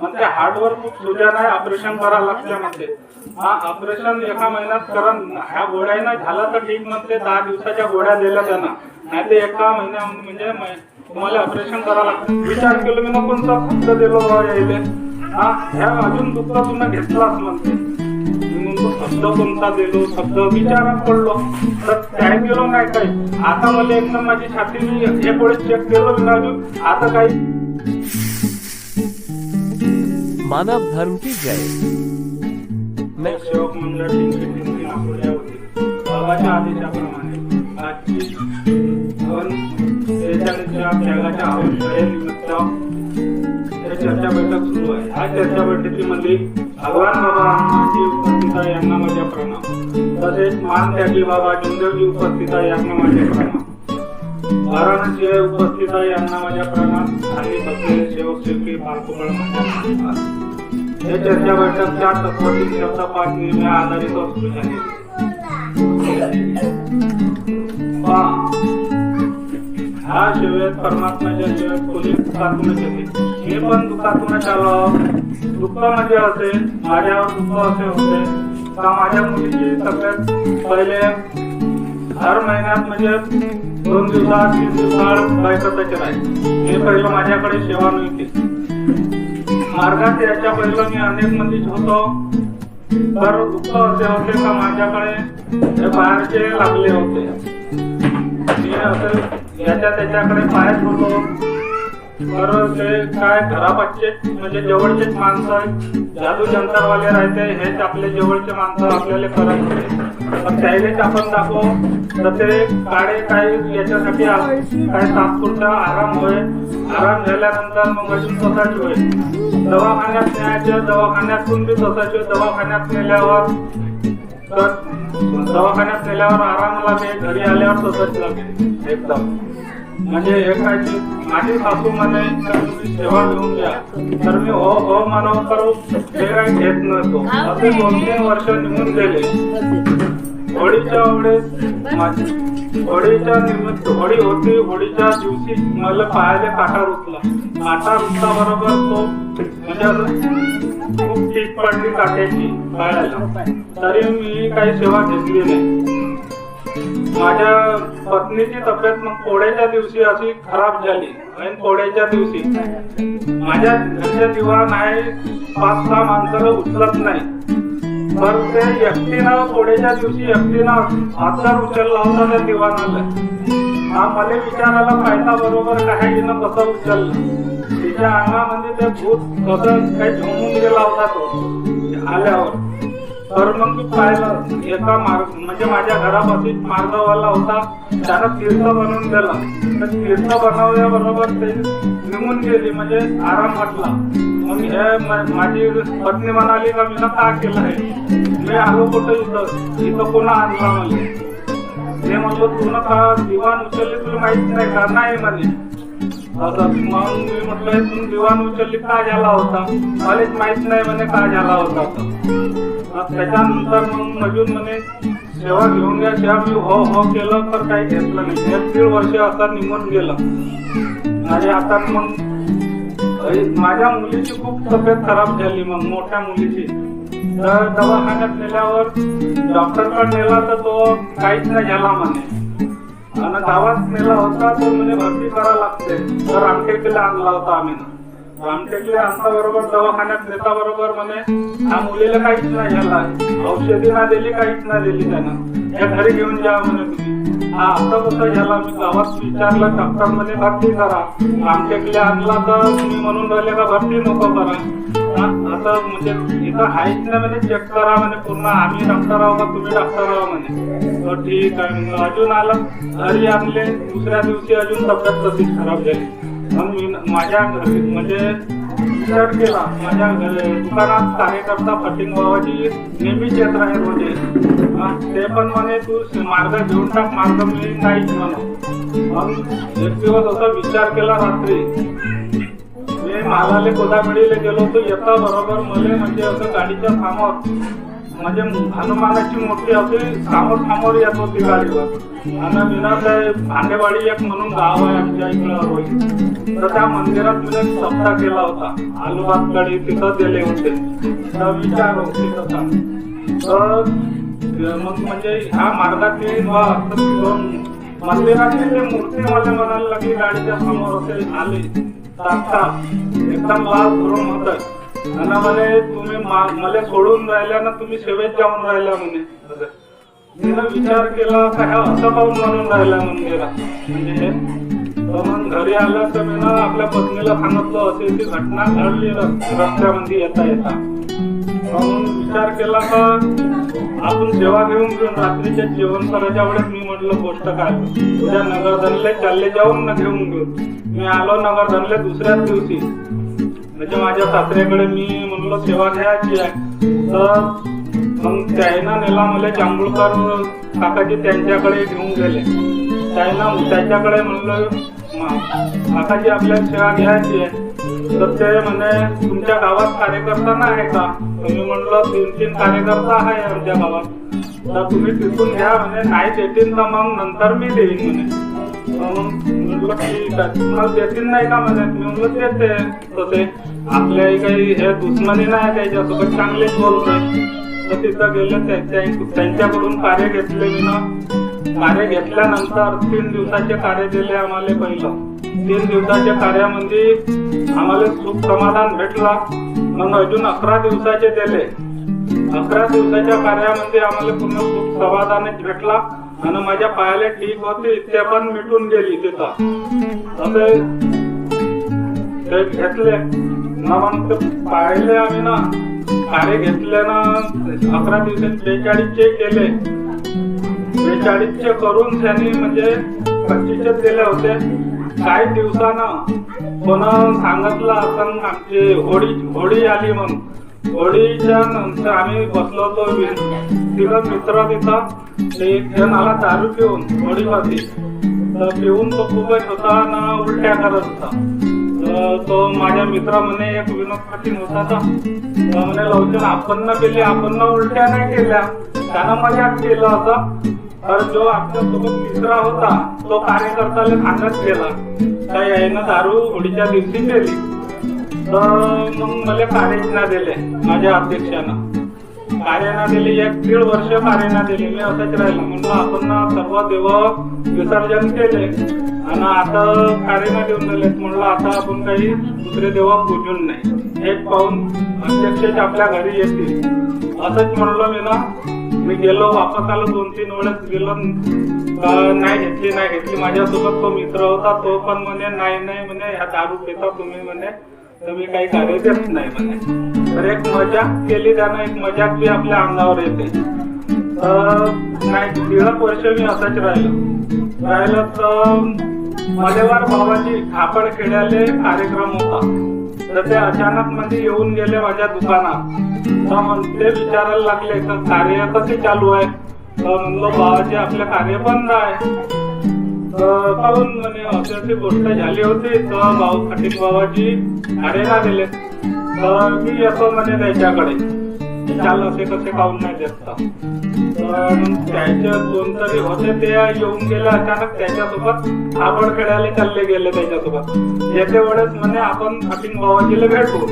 म्हणते हार्डवर्क खूप सुजा नाही ऑपरेशन करावं लागते म्हणते. हा ऑपरेशन एका महिन्यात करण ह्या गोळ्यानं झालं तर ठीक म्हणते दहा दिवसाच्या गोळ्या दिल्या त्यांना. नाही ते एका महिन्या म्हणजे तुम्हाला ऑपरेशन करावं लागतं. विचार केलो मी ना कोणता शब्द दिलो यायले. हा ह्या अजून दुसरा तुम्ही घेतलाच म्हणते. म्हणतो शब्द कोणता दिलो? शब्द विचारात पडलो. तर काय केलो नाही काही? आता मला एकदम माझी छाती मी एक वेळेस चेक केलो मी अजून आता काही मानव धर्म की जय। मैं सेवक बाबाच्या आदेशाप्रमाणे आजची पण त्याच्या त्यागाच्या आवश्यकतेनिमित्त चर्चा बैठक सुरू आहे. या चर्चा बैठकीमध्ये भगवान बाबा हनुमानजी उपस्थित यांना माझ्या प्रणाम. तसेच मान त्यागी बाबा जुंदरजी उपस्थित आहे यांना माझ्या प्रणाम. वाराणसी उपस्थित आहे यांना माझ्या प्रणाम आणि बसलेले सेवक सेवकी बालकुबळ हे चर्चा बैठक चार तत्वातील शब्द पाच निर्णय आधारित असू झाली हा ह्या सेवेत परमात्म्याच्या सेवेत खोली दुखातूनच येते मी पण दुखातूनच आलो दुःख म्हणजे असे माझ्यावर दुःख असे होते. का माझ्या मुलीची तब्येत पहिले हर महिन्यात म्हणजे दोन दिवसात तीन दिवसात बायकताचे आहे हे पहिलं माझ्याकडे सेवा नव्हती मार्गात याच्या पहिलं मी अनेक मंदिर होतो. तर दुःख असे होते का माझ्याकडे? हे बाहेरचे लागले होते. मी असं याच्या त्याच्याकडे पाहत होतो. तर ते काय घरापासचे म्हणजे जवळचेच माणसं आहेत जादू जंतरवाले राहते हेच आपले जवळचे माणसं आपल्याला करायचे होते तर आपण दाखव. तर ते काळे काही याच्यासाठी आ- काय तात्पुरता आराम होय आराम झाल्यानंतर मग अजून तसाच होय दवाखान्यात न्यायचं दवाखान्यातून बी तसाच होय दवाखान्यात नेल्यावर तर दवाखान्यात नेल्यावर आराम लागेल घरी आल्यावर तसंच लागेल. एकदम. म्हणजे हे माझी सासू म्हणे तुम्ही सेवा घेऊन घ्या तर मी हो हो म्हणून करू ते काही घेत नसतो. असे दोन तीन वर्ष निघून गेले. होळीच्या वेळेस माझी- होळीच्या निमित्त होळी होती होळीच्या दिवशी मला पायाला काटा रुतला. काटा रुतला बरोबर तो म्हणजे खूप ठीक पडली काट्याची पायाला. तरी मी काही सेवा घेतली नाही. माझ्या पत्नीची तब्येत मग पोळ्याच्या दिवशी अशी खराब झाली. आणि पोळ्याच्या दिवशी. माझ्या घरच्या दिवा आहे पाच सहा माणसाला उचलत नाही. तर ते एकटीनं पोळ्याच्या दिवशी एकटीनं हातदार उचलला होता त्या दिवाणाला हा मला विचारायला पाहिजे बरोबर काय हिनं कसं उचललं. तिच्या अंगामध्ये ते भूत कसं काही झोमून गेला होता तो. आल्यावर. तर मग मी पाहिलं एका मार्ग म्हणजे माझ्या घरापासून मार्गवाला होता. त्यानं तीर्थ बनवून दिला. तर तीर्थ बनवल्याबरोबर ते निघून गेली म्हणजे आराम वाटला. मग हे माझी पत्नी म्हणाली का मी का केलं आहे मी आलो कुठं इथं? इथं पुन्हा आणला म्हणजे ते म्हटलं तू का दिवाण उचलली तुला माहीत नाही का? नाही म्हणे. आता मग मी म्हटलं तू दिवाण उचलली का झाला होता? मलाच माहीत नाही म्हणे का झाला होता त्याच्यानंतर मग अजून म्हणे सेवा घेऊन घ्या सेवा मी हो हो केलं तर काही घेतलं नाही. एक दीड वर्ष आता निघून गेलं. आणि आता मग माझ्या मुलीची खूप तब्येत खराब झाली मग मोठ्या मुलीची. तर दवाखान्यात नेल्यावर डॉक्टरकडे नेला तर तो काहीच नाही झाला म्हणे. आणि गावात नेला होता तो म्हणजे भरती करा लागते. तर रामटेकडे आणला होता आम्ही. रामटेकडे आणता बरोबर दवाखान्यात नेता बरोबर म्हणे हा मुलीला काहीच नाही झाला औषधी ना दिली काहीच नाही दिली त्यानं. या घरी घेऊन जा म्हणे तुम्ही. हा आता कसं झाला मी गावात विचारलं डॉक्टर म्हणे भरती करा. रामटेकडे आणला तर तुम्ही म्हणून राहिले का भरती नको करा. हा, आता म्हणजे इथं आहेच ना म्हणे चेक करा म्हणे पूर्ण आम्ही डॉक्टर आहो का तुम्ही डॉक्टर आहो म्हणे. तर ठीक आहे मग अजून आलं घरी आणले दुसऱ्या दिवशी अजून तब्येत तशीच खराब झाली. मग मी माझ्या घरी म्हणजे विचार केला माझ्या घरी दुकानात कार्यकर्ता फटिंग बाबाची नेहमीच येत राहे रोजे ते पण म्हणे तू मार्ग घेऊन टाक मार्ग मी नाहीच म्हणून. मग एक दिवस असा विचार केला रात्री. मी मालाले गोदामेडीला गेलो होतो येता बरोबर. मला म्हणजे असं गाडीच्या समोर म्हणजे हनुमानाची मूर्ती अशी समोर समोर येत होती गाडीवर. आणि मीना ते भांडेवाडी एक म्हणून गाव आहे आमच्या इकडं रोही तर त्या मंदिरात मी सप्ता सप्ताह केला होता. आलूबाग गाडी तिथं गेले होते. तर विचार होती तसा तर मग म्हणजे ह्या मार्गातली व दोन मंदिरातली ते मूर्ती मला म्हणायला लागली गाडीच्या समोर असे आले. एकदम लाल धरून होत. आणि म्हणे तुम्ही मा- मला सोडून राहिल्या ना तुम्ही सेवेत जाऊन राहिल्या म्हणे. तिनं विचार केला का ह्या असं पाहून म्हणून राहिला मंदिरात म्हणजे मग घरी आलं तर मी ना आपल्या पत्नीला सांगितलं अशी ती घटना घडली रस्त्यामध्ये येता येता. म्हणून विचार केला का आपण सेवा घेऊन घेऊन रात्रीचे जेवण करायच्या वेळेस मी म्हटलं गोष्ट काय? उद्या नगरधनले चालले जाऊन ना घेऊन घेऊन. मी आलो नगरधनले दुसऱ्याच दिवशी. म्हणजे माझ्या सासऱ्याकडे मी म्हणलं सेवा घ्यायची आहे. तर मग त्यानं नेला मला जांभूळकर काकाजी त्यांच्याकडे घेऊन गेले. त्यानं त्याच्याकडे म्हणलं काकाजी आपल्या सेवा घ्यायची आहे. तर ते म्हणे तुमच्या गावात कार्यकर्ता नाही का? तुम्ही मी म्हणलं तीन तीन कार्यकर्ता आहे आमच्या गावात. तर तुम्ही तिथून घ्या म्हणे नाही देतील तर मग नंतर मी देईन म्हणे. म्हटलं ठीक आहे देतील नाही का म्हणे मी म्हणलं देते तसे आपल्या काही हे दुश्मनी नाही त्याच्यासोबत चांगलेच बोलतोय तर तिथं गेले त्यांच्याकडून कार्य घेतले मी ना कार्य घेतल्यानंतर तीन दिवसाचे कार्य दिले आम्हाला पहिलं तीन दिवसाच्या कार्यामध्ये आम्हाला सुख समाधान भेटला मग अजून अकरा दिवसाचे दिले अकरा दिवसाच्या कार्यामध्ये आम्हाला पूर्ण सुख समाधानच भेटला? आणि माझ्या पायाला ठीक होते ते पण मिटून गेली तिथं. असे ते घेतले. ना मग पाहिले आम्ही ना. कार्य घेतले ना अकरा दिवसात बेचाळीसचे केले. बेचाळीसचे करून त्यांनी म्हणजे पच्चीसचे दिले होते काही दिवसानं कोणा सांगितलं असं आमची होळी होळी आली म्हणून. होळीच्या नंतर आम्ही बसलो होतो तिथं मित्र तिथं ते एक जण आला दारू पिऊन होळीमध्ये तर पिऊन तो खूपच होता ना उलट्या करत होता. तो माझ्या मित्र म्हणे एक विनोद पाटील होता तर. म्हणे लवकर आपण न केली आपण ना उलट्या नाही केल्या. त्यानं मजाक केलं होतं. तर जो आपल्यासोबत मित्र होता तो कार्यकर्त्याला सांगत गेला. का यायनं दारू होळीच्या दिवशी केली. तर मग मला कार्यना दिले माझ्या अध्यक्षानं कार्याना दिली एक दीड वर्ष कार्याना दिली. मी असंच राहिलो. म्हणलं आपण सर्व देव विसर्जन केले आणि आता कार्याना देऊन दिले म्हणलं आता आपण काही दुसरे देव पूजून नाही. एक पाहून अध्यक्षच आपल्या घरी येतील. असंच म्हणलं मी ना. मी गेलो वापस आलो दोन तीन वेळेस गेलो. नाही घेतली नाही घेतली. माझ्यासोबत तो मित्र होता तो पण म्हणे नाही नाही म्हणे ह्या दारू पिता तुम्ही म्हणे. तर मी काही कार्य देत नाही म्हणे तर एक मजाक केली त्यानं एक मजाक बी आपल्या अंगावर येते. तर नाही दीड वर्ष मी असंच राहिलो. राहिलो तर मलेवार बाबाची खापड खेळायले कार्यक्रम होता. तर ते अचानक मध्ये येऊन गेले माझ्या दुकानात. तर मग ते विचारायला लागले तर कार्य कसे चालू आहे? तर म्हणलो भावाचे आपले कार्य बंद आहे. तर म्हणे अशी गोष्ट झाली होती. तर भाऊ खटिक बाबाची कार्याला दिले. तर मी येतो म्हणे त्याच्याकडे. चाल असे कसे काहून नाही देत तर. दोन तरी होते ते येऊन गेले. अचानक त्याच्यासोबत आपण खेळायला चालले गेले त्याच्यासोबत. येते वेळेस म्हणे आपण खटिंग बाबाजीला भेटू.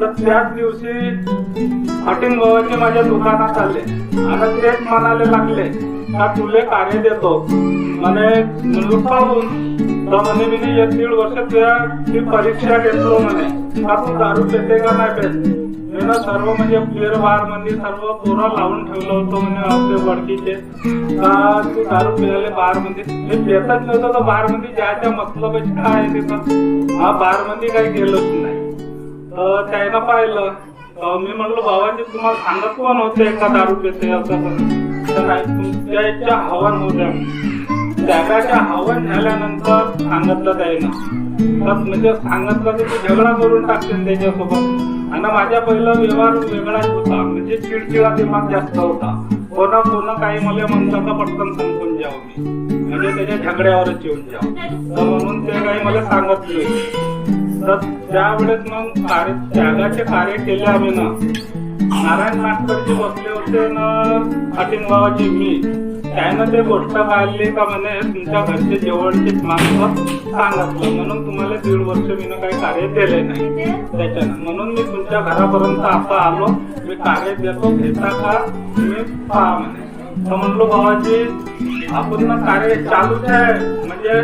तर त्याच दिवशी अटीन बाबाजी माझ्या दुकानात आले. आणि तेच म्हणायला लागले का तुले कार्य देतो? म्हणे म्हणलो तर म्हणे मी एक दीड वर्ष त्या ती परीक्षा घेतलो म्हणे. का तू दारू देते का नाही पेत? ना सर्व म्हणजे पेर बारमध्ये म्हणजे सर्व पोरं लावून ठेवलं होतं म्हणे आपले वडकीचे. का तू दारू पिलेले बारमध्ये म्हणजे? मी पेतच नव्हतं तर बारमध्ये म्हणजे जायच्या मतलब काय आहे तिथं? हा बारमध्ये काही गेलोच नाही. तर त्यानं पाहिलं. मी म्हणलो बाबाजी तुम्हाला सांगत पण होते का दारू पेते असं तर तुमच्या इच्छा हवन होऊ त्याच्या हवन झाल्यानंतर सांगितलं त्यानं. तर म्हणजे सांगितलं की ते झगडा करून टाकतील त्याच्यासोबत. आणि माझ्या पहिला व्यवहार वेगळाच होता. म्हणजे चिडचिडा दिमाग जास्त होता. कोणा कोणा काही मला म्हणलं तर पटकन संपून जाऊ मी. म्हणजे त्याच्या झगड्यावरच येऊन जाऊ. तर म्हणून ते काही मला सांगत नाही. तर त्यावेळेस मग कार्य त्यागाचे कार्य केले आम्ही ना. नारायण नाटकरजी बसले होते ना खाटिंगगावाची मी. त्यानं ते गोष्ट काढली का म्हणे तुमच्या घरचे जवळचे माणसं सांगितलं म्हणून तुम्हाला दीड वर्ष मी काही कार्य दिले नाही. त्याच्यानं. म्हणून मी तुमच्या घरापर्यंत आता आलो. मी कार्य देतो घेता का? तुम्ही पहा म्हणे. तर म्हणलो भावाजी आपण ना कार्य चालूच आहे. म्हणजे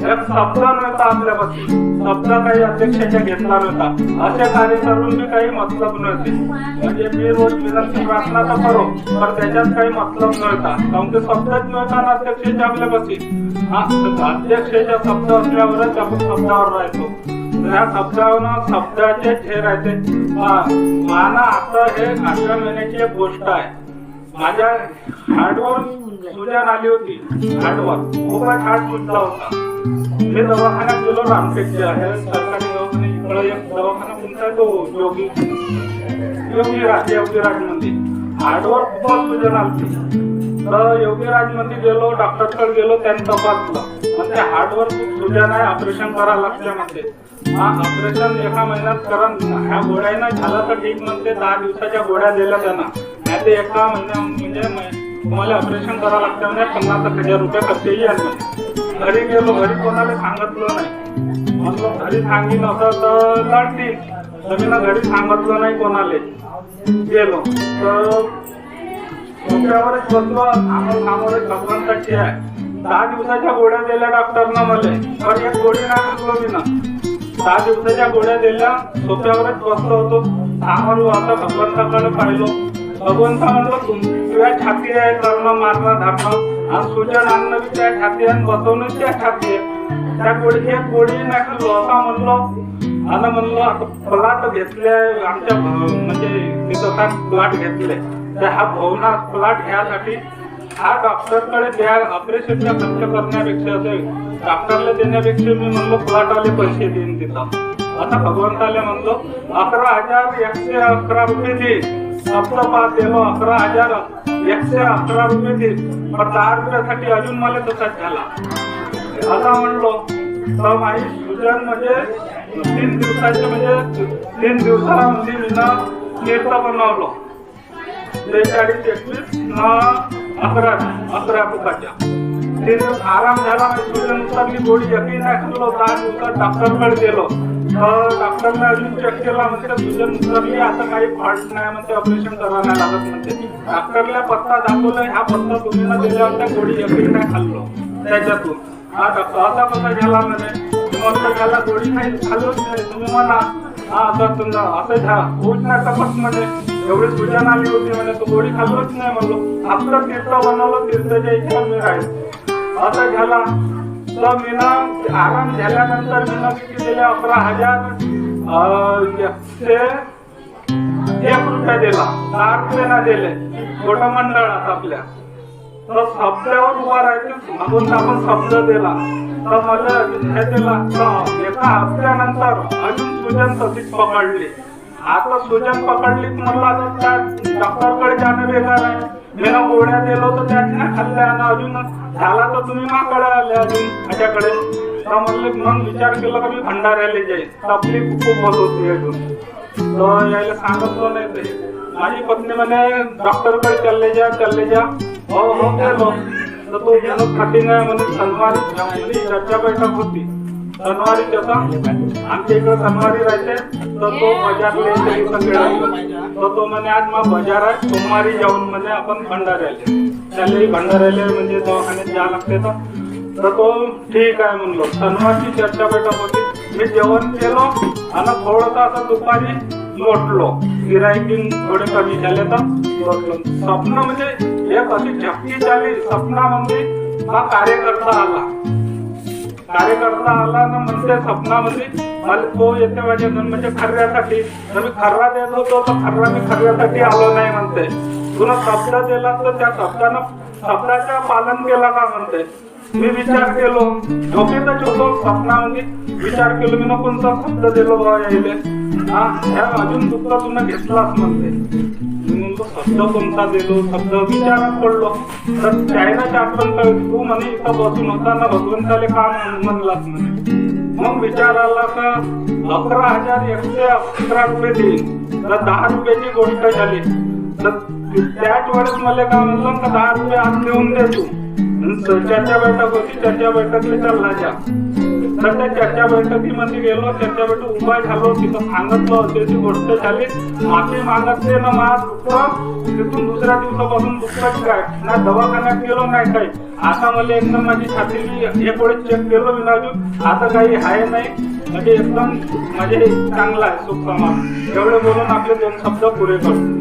एक शब्द नव्हता आपल्यापासून शब्द काही अध्यक्षाच्या घेतला नव्हता. असे कार्य करून मी काही मतलब नव्हते. म्हणजे मी रोज विनंती प्रार्थना तर करो पण त्याच्यात काही मतलब नव्हता. काऊन की शब्दच नव्हता ना अध्यक्षाच्या आपल्यापाशी अध्यक्षाच्या शब्द असल्यावरच आपण शब्दावर राहतो. या शब्दावर शब्दाचे हे राहते हा, माना आता हे अकरा महिन्याची एक गोष्ट आहे. माझ्या हार्डवर्क सुजान आली होती. हार्टवर खूपच हार्ट सुजला होता. मी दवाखान्यात गेलो रामटेकचे आहे. सरकारी दवाखाने इकडे एक दवाखाना कोणता तो योगी. योगीराज योगीराज मंदिर. हार्टवर खूपच सुजन आली तर योगीराजमध्ये गेलो डॉक्टरकडे गेलो त्यांनी तपासलं. म्हणजे हार्डवर हार्टवर खूप सुजान आहे ऑपरेशन करायला लागते म्हणते. हा ऑपरेशन एका महिन्यात करण ह्या गोळ्यानं झालं तर ठीक म्हणते दहा दिवसाच्या गोळ्या दिल्या त्यांना. नाही ते एका महिन्या म्हणजे तुम्हाला ऑपरेशन करावं लागतं म्हणजे पन्नास एक हजार रुपये खर्चही येईल घरी गेलो घरी कोणाला सांगितलं नाही. म्हणलं घरी सांगितलं असं तर लढतील तर मी ना घरी सांगितलं नाही कोणाला. गेलो. तर डोक्यावरच बसलो सामोर सामोरच भगवंताची आहे. दहा दिवसाच्या गोळ्या दिल्या डॉक्टरनं मला. तर एक गोळी नाही बसलो मी ना. दहा दिवसाच्या गोळ्या दिल्या सोप्यावरच बसलो होतो. सामोर आता भगवंताकडे पाहिलो. भगवंता म्हणलं तुझ्या छाती आहे करणं मारणं धरणं आणि सुजन आणणं बी त्या छाती आणि बसवणं त्या छाती त्या गोळी एक गोळी नाही खाल्लो असा म्हणलो आणि म्हणलो आता घेतले आमच्या म्हणजे म्हणजे स्वतः प्लॉट घेतले. तर हा भवना प्लॉट घ्यायसाठी हा डॉक्टरकडे द्या ऑपरेशनचा खर्च करण्यापेक्षा असे डॉक्टरला देण्यापेक्षा मी म्हणलो प्लॉटवाले पैसे देईन तिथं. आता भगवंताला म्हणलो अकरा हजार एकशे अकरा रुपये दे. सप्तपात दिलो अकरा हजार एकशे अकरा रुपये दे. पण दहा रुपयासाठी अजून मला तसाच झाला. आता म्हणलो तर माझी सुजन म्हणजे तीन दिवसाचे म्हणजे तीन दिवसामध्ये म्हणजे मी ना तीर्थ बनवलो. त्रेचाळीस एकवीस न अकरा अकरा बुकाच्या तीन दिवस आराम झाला म्हणजे सुजन मी गोळी एकही नाही खाल्लो दहा दिवसात डॉक्टरकडे गेलो. डॉक्टरने अजून चेक केला म्हणजे तुझ्या उतरली आता काही फॉल्ट नाही म्हणते ऑपरेशन करावं नाही लागत म्हणते. डॉक्टरला पत्ता दाखवलाय हा पत्ता तुम्ही ना दिल्यावर त्या गोळी एकही नाही खाल्लो त्याच्यातून. हा डॉक्टर असा पत्ता झाला म्हणे तुम्हाला त्याला गोळी नाही खाल्लोच नाही. तुम्ही म्हणा हा आता तुमचा असं झा होत नाही तपास म्हणे. एवढी सूचना आली होती म्हणे तू गोळी खाल्लोच नाही म्हणलो. आपलं तीर्थ बनवलं तीर्थच्या इच्छा मी राहील. असं झाला तर मी ना आराम झाल्यानंतर मी ना किती दिले अकरा हजार एकशे एक रुपया दिला. दहा रुपये ना दिले. छोट्या मंडळात आपल्या. तर शब्दावर उभा राहायचे. म्हणून आपण शब्द दिला. तर मला हे दिला. तर एका हप्त्यानंतर अजून सुजन तशीच पकडली. आता सुजन पकडली म्हणला तर त्या डॉक्टरकडे जाणं बेकार आहे. मी ना गोळ्या दिलो तर त्याच खाल्ल्या आणि अजून झाला तर तुम्ही माकडे आले अजून माझ्याकडे. तर म्हणलं विचार केला का मी भंडाऱ्याला जाईल आपली खूप होत होती अजून. तर यायला सांगितलं नाही ते. माझी पत्नी म्हणे डॉक्टरकडे चालले जा चालले जा. हो हो गेलो तर तो गेलो कठीण नाही म्हणे सणवारी म्हणजे चर्चा बैठक होती. सणवारी त्याचा आमच्या इकडे सणवारी राहते. तर तो बाजारला तर तो म्हणे आज मग बाजार आहे. सोमवारी जाऊन म्हणे आपण भंडाऱ्याला. त्यालाही भंडाऱ्याला म्हणजे दवाखान्यात जा लागते तर. तर तो ठीक आहे म्हणलो. सणवारची चर्चा बैठक होती. मी जेवण केलो आणि थोडंसं असं दुपारी लोटलो. गिरायकिंग थोडे कमी झाले तर लोटलो. स्वप्न म्हणजे एक अशी झपकी झाली स्वप्नामध्ये हा कार्यकर्ता आला. कार्यकर्ता आला ना म्हणते स्वप्नामध्ये मला तो येते माझ्या घरी म्हणजे खर्यासाठी. तर मी खर्रा देत होतो तर खर्रा मी खर्यासाठी आलो नाही म्हणते. तुला शब्द दिला तर त्या शब्दानं शब्दाचं पालन केला का म्हणते? मी विचार केलो. झोपेतच होतो स्वप्नामध्ये विचार केलो मी ना कोणता शब्द दिलो बा यायले? हा ह्या अजून दुःख तुला घेतलाच म्हणते. शब्द कोणता दिलो शब्द विचारात पडलो तर त्याला आठवण कळली तू म्हणे इथं बसून होता ना भगवंताले का म्हणलास म्हणे. मग विचाराला का? अकरा हजार एकशे अकरा रुपये देईल तर दहा रुपयाची गोष्ट झाली. तर त्याच वेळेस मला काय म्हणलं का दहा रुपये आज देऊन दे तू. चर्चा बैठक होती चर्चा बैठकीला चालला जा तर त्या चर्चा बैठकीमध्ये गेलो चर्चा बैठक उभा झालो तिथं सांगितलं त्याची गोष्ट झाली. माफी मागतले ना मा दुसरं? तिथून दुसऱ्या दिवसापासून दुःखच काय? ना दवाखान्यात गेलो नाही काही. आता मला एकदम माझी छातीली एक वेळेस चेक केलं विनाजू आता काही आहे नाही. म्हणजे एकदम म्हणजे चांगला आहे सुख एवढे बोलून आपले दोन शब्द पुरे करतो